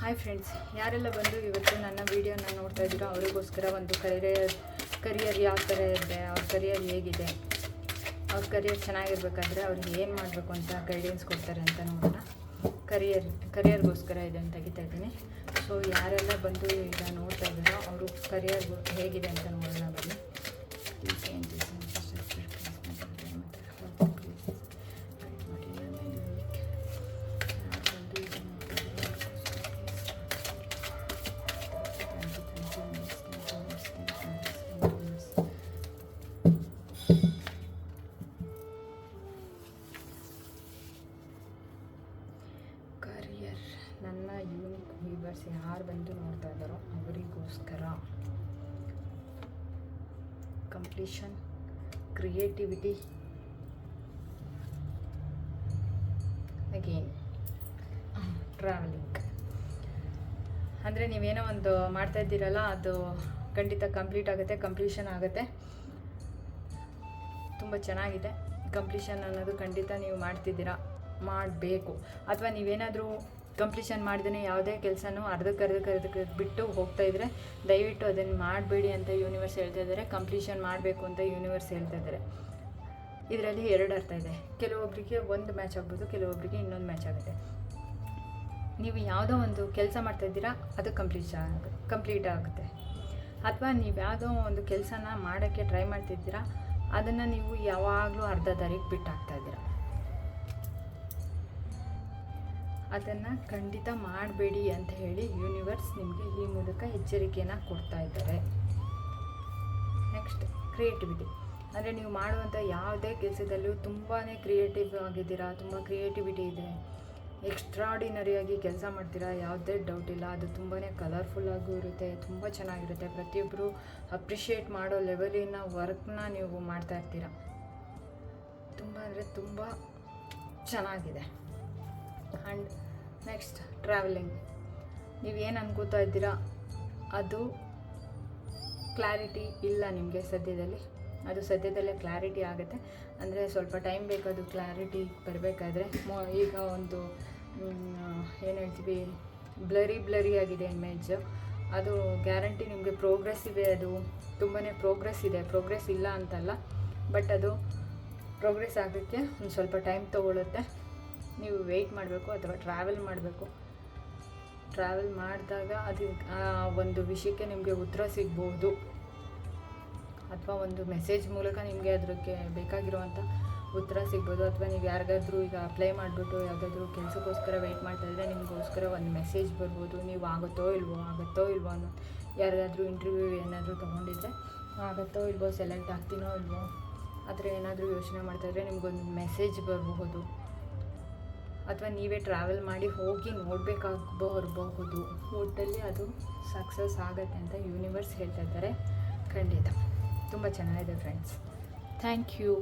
Hi friends ಯಾರೆಲ್ಲ ಬಂದು ಇವತ್ತು ನನ್ನ ವೀಡಿಯೋನ ನೋಡ್ತಾ ಇದ್ದೀರೋ ಅವರಿಗೋಸ್ಕರ ಒಂದು ಕರಿಯರ್ ಕರಿಯರ್ ಯಾವ ಥರ ಇದೆ, ಅವ್ರ ಕರಿಯರ್ ಹೇಗಿದೆ, ಅವ್ರ ಕರಿಯರ್ ಚೆನ್ನಾಗಿರ್ಬೇಕಾದ್ರೆ ಅವ್ರಿಗೆ ಏನು ಮಾಡಬೇಕು ಅಂತ ಗೈಡೆನ್ಸ್ ಕೊಡ್ತಾರೆ ಅಂತ ನೋಡೋಣ. ಕರಿಯರ್ ಕರಿಯರ್ಗೋಸ್ಕರ ಇದನ್ನು ತೆಗಿತಾ ಇದ್ದೀನಿ. ಸೊ ಯಾರೆಲ್ಲ ಬಂದು ಈಗ ನೋಡ್ತಾ ಇದ್ದೀರೋ ಅವರು ಕರಿಯರ್ ಹೇಗಿದೆ ಅಂತ ನೋಡೋಣ ಬನ್ನಿ. ನನ್ನ ಯೂನಿಕ್ ವ್ಯೂವರ್ಸ್ ಯಾರು ಬಂದು ನೋಡ್ತಾ ಇದ್ದಾರೋ ಅವರಿಗೋಸ್ಕರ ಕಂಪ್ಲೀಷನ್ ಕ್ರಿಯೇಟಿವಿಟಿ ಅಗೇನ್ ಟ್ರಾವೆಲಿಂಗ್ ಅಂದರೆ ನೀವೇನೋ ಒಂದು ಮಾಡ್ತಾ ಇದ್ದೀರಲ್ಲ, ಅದು ಖಂಡಿತ ಕಂಪ್ಲೀಟ್ ಆಗುತ್ತೆ ಕಂಪ್ಲೀಷನ್ ಆಗುತ್ತೆ. ತುಂಬ ಚೆನ್ನಾಗಿದೆ. ಕಂಪ್ಲೀಷನ್ ಅನ್ನೋದು ಖಂಡಿತ ನೀವು ಮಾಡ್ತಿದ್ದೀರಾ, ಮಾಡಬೇಕು. ಅಥವಾ ನೀವೇನಾದರೂ ಕಂಪ್ಲೀಷನ್ ಮಾಡ್ದೇ ಯಾವುದೇ ಕೆಲಸನೂ ಅರ್ಧಕ್ಕೆ ಅರ್ಧಕ್ಕೆ ಅರ್ಧಕ್ಕೆ ಬಿಟ್ಟು ಹೋಗ್ತಾ ಇದ್ರೆ, ದಯವಿಟ್ಟು ಅದನ್ನು ಮಾಡಬೇಡಿ ಅಂತ ಯೂನಿವರ್ಸ್ ಹೇಳ್ತಾ ಇದ್ದಾರೆ ಕಂಪ್ಲೀಷನ್ ಮಾಡಬೇಕು ಅಂತ ಯೂನಿವರ್ಸ್ ಹೇಳ್ತಾ ಇದ್ದಾರೆ ಇದರಲ್ಲಿ ಎರಡು ಅರ್ಥ ಇದೆ. ಕೆಲವೊಬ್ಬರಿಗೆ ಒಂದು ಮ್ಯಾಚ್ ಆಗ್ಬೋದು ಕೆಲವೊಬ್ಬರಿಗೆ ಇನ್ನೊಂದು ಮ್ಯಾಚ್ ಆಗುತ್ತೆ. ನೀವು ಯಾವುದೋ ಒಂದು ಕೆಲಸ ಮಾಡ್ತಾ ಇದ್ದೀರಾ, ಅದು ಕಂಪ್ಲೀಟ್ ಕಂಪ್ಲೀಟ್ ಆಗುತ್ತೆ. ಅಥವಾ ನೀವು ಯಾವುದೋ ಒಂದು ಕೆಲಸನ ಮಾಡೋಕ್ಕೆ ಟ್ರೈ ಮಾಡ್ತಿದ್ದೀರಾ ಅದನ್ನು ನೀವು ಯಾವಾಗಲೂ ಅರ್ಧ ದಾರಿಗೆ ಬಿಟ್ಟು ಅದನ್ನು ಖಂಡಿತ ಮಾಡಬೇಡಿ ಅಂತ ಹೇಳಿ ಯೂನಿವರ್ಸ್ ನಿಮಗೆ ಈ ಮೂಲಕ ಎಚ್ಚರಿಕೆಯನ್ನು ಕೊಡ್ತಾ ಇದ್ದಾರೆ. ನೆಕ್ಸ್ಟ್ ಕ್ರಿಯೇಟಿವಿಟಿ ಅಂದರೆ ನೀವು ಮಾಡುವಂಥ ಯಾವುದೇ ಕೆಲಸದಲ್ಲೂ ತುಂಬಾ ಕ್ರಿಯೇಟಿವ್ ಆಗಿದ್ದೀರಾ, ತುಂಬ ಕ್ರಿಯೇಟಿವಿಟಿ ಇದೆ ಎಕ್ಸ್ಟ್ರಾಡಿನರಿಯಾಗಿ ಕೆಲಸ ಮಾಡ್ತೀರಾ, ಯಾವುದೇ ಡೌಟ್ ಇಲ್ಲ, ಅದು ತುಂಬಾ ಕಲರ್ಫುಲ್ಲಾಗೂ ಇರುತ್ತೆ, ತುಂಬ ಚೆನ್ನಾಗಿರುತ್ತೆ ಪ್ರತಿಯೊಬ್ಬರು ಅಪ್ರಿಷಿಯೇಟ್ ಮಾಡೋ ಲೆವೆಲಿನ ವರ್ಕ್ನ ನೀವು ಮಾಡ್ತಾ ಇರ್ತೀರ. ತುಂಬ ಅಂದರೆ ತುಂಬ ಚೆನ್ನಾಗಿದೆ. ಆ್ಯಂಡ್ ನೆಕ್ಸ್ಟ್ ಟ್ರಾವೆಲಿಂಗ್ ನೀವೇನು ಅನ್ಕೋತಾ ಇದ್ದೀರಾ? ಅದು ಕ್ಲಾರಿಟಿ ಇಲ್ಲ ನಿಮಗೆ ಸದ್ಯದಲ್ಲಿ. ಅದು ಸದ್ಯದಲ್ಲೇ ಕ್ಲಾರಿಟಿ ಆಗುತ್ತೆ. ಅಂದರೆ ಸ್ವಲ್ಪ ಟೈಮ್ ಬೇಕು ಕ್ಲಾರಿಟಿ ಬರಬೇಕಾದ್ರೆ. ಈಗ ಒಂದು ಏನು ಹೇಳ್ತೀವಿ? ಬ್ಲರಿ ಬ್ಲರಿ ಆಗಿದೆ ಇಮೇಜ್ ಅದು ಗ್ಯಾರಂಟಿ ನಿಮಗೆ ಪ್ರೋಗ್ರೆಸ್ ಇದೆ. ಅದು ತುಂಬಾ ಪ್ರೋಗ್ರೆಸ್ ಇದೆ. ಪ್ರೋಗ್ರೆಸ್ ಇಲ್ಲ ಅಂತಲ್ಲ. ಬಟ್ ಅದು ಪ್ರೋಗ್ರೆಸ್ ಆಗೋಕ್ಕೆ ಒಂದು ಸ್ವಲ್ಪ ಟೈಮ್ ತೊಗೊಳುತ್ತೆ. ನೀವು ವೆಯ್ಟ್ ಮಾಡಬೇಕು ಅಥವಾ ಟ್ರಾವೆಲ್ ಮಾಡಬೇಕು. ಟ್ರಾವೆಲ್ ಮಾಡಿದಾಗ ಅದು, ಆ ಒಂದು ವಿಷಯಕ್ಕೆ ನಿಮಗೆ ಉತ್ತರ ಸಿಗ್ಬೋದು. ಅಥವಾ ಒಂದು ಮೆಸೇಜ್ ಮೂಲಕ ನಿಮಗೆ ಅದಕ್ಕೆ ಬೇಕಾಗಿರುವಂಥ ಉತ್ತರ ಸಿಗ್ಬೋದು. ಅಥವಾ ನೀವು ಯಾರಿಗಾದ್ರೂ ಈಗ ಅಪ್ಲೈ ಮಾಡಿಬಿಟ್ಟು ಯಾವುದಾದ್ರೂ ಕೆಲಸಕ್ಕೋಸ್ಕರ ವೆಯ್ಟ್ ಮಾಡ್ತಾ ಇದ್ದರೆ ನಿಮಗೋಸ್ಕರ ಒಂದು ಮೆಸೇಜ್ ಬರ್ಬೋದು. ನೀವು ಆಗುತ್ತೋ ಇಲ್ವೋ ಆಗುತ್ತೋ ಇಲ್ವೋ ಅನ್ನೋ ಯಾರಿಗಾದರೂ ಇಂಟರ್ವ್ಯೂ ಏನಾದರೂ ತೊಗೊಂಡಿದ್ರೆ ಆಗುತ್ತೋ ಇಲ್ವೋ ಸೆಲೆಕ್ಟ್ ಆಗ್ತೀನೋ ಇಲ್ವೋ ಆ ಥರ ಏನಾದರೂ ಯೋಚನೆ ಮಾಡ್ತಾಯಿದ್ರೆ ನಿಮಗೊಂದು ಮೆಸೇಜ್ ಬರಬಹುದು. ಅಥವಾ ನೀವೇ ಟ್ರಾವೆಲ್ ಮಾಡಿ ಹೋಗಿ ನೋಡಬೇಕಾಗಬಹುದು. ಒಟ್ಟಲ್ಲಿ ಅದು ಸಕ್ಸಸ್ ಆಗುತ್ತೆ ಅಂತ ಯೂನಿವರ್ಸ್ ಹೇಳ್ತಾ ಇದ್ದಾರೆ. ಖಂಡಿತ. ತುಂಬ ಚೆನ್ನಾಗಿದೆ ಫ್ರೆಂಡ್ಸ್ ಥ್ಯಾಂಕ್ ಯು